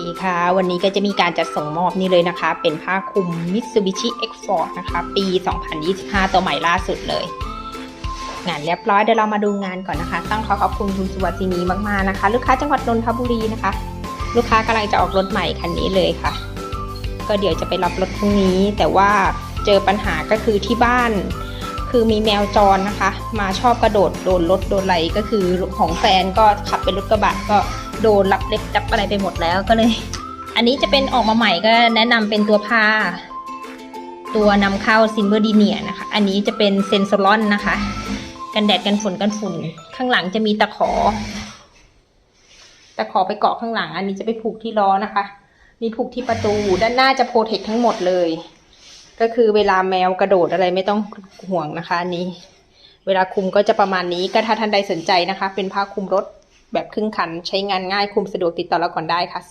ดีค่ะ วันนี้ก็จะมีการจัดส่งมอบนี่เลยนะคะ เป็นผ้าคลุม Mitsubishi X-Ford นะคะ ปี 2025 ตัวใหม่ล่าสุดเลย งานเรียบร้อยเดี๋ยวเรามาดูงานก่อนนะคะ ต้องขอขอบคุณคุณสุวัสดินีมากๆนะคะ ลูกค้าจังหวัดนนทบุรีนะคะ ลูกค้ากำลังจะออกรถใหม่คันนี้เลยค่ะ ก็เดี๋ยวจะไปรับรถพรุ่งนี้ แต่ว่าเจอปัญหาก็คือที่บ้าน คือมีแมวจรนะคะ มาชอบกระโดดโดนรถโดนอะไรก็คือของแฟนก็ขับเป็นรถกระบะก็ โดนรับเล็บจับอะไรไปหมดแล้วก็เลย อันนี้จะเป็นออกมาใหม่ก็แนะนำเป็นตัวผ้า ตัวนำเข้าซินเวอร์ดีเนียนะคะ อันนี้จะเป็นเซนโซลอนนะคะ กันแดดกันฝนกันฝุ่น ข้างหลังจะมีตะขอ ตะขอไปเกาะข้างหลัง อันนี้จะไปผูกที่ล้อนะคะ มีผูกที่ประตูด้านหน้าจะโปรเทคทั้งหมดเลย ก็คือเวลาแมวกระโดดอะไรไม่ต้องห่วงนะคะอันนี้ เวลาคุมก็จะประมาณนี้ก็ถ้าท่านใดสนใจนะคะ เป็นผ้าคุมรถ แบบครึ่งคันใช้งานง่ายคุมสะดวกติดต่อเราก่อนได้ค่ะ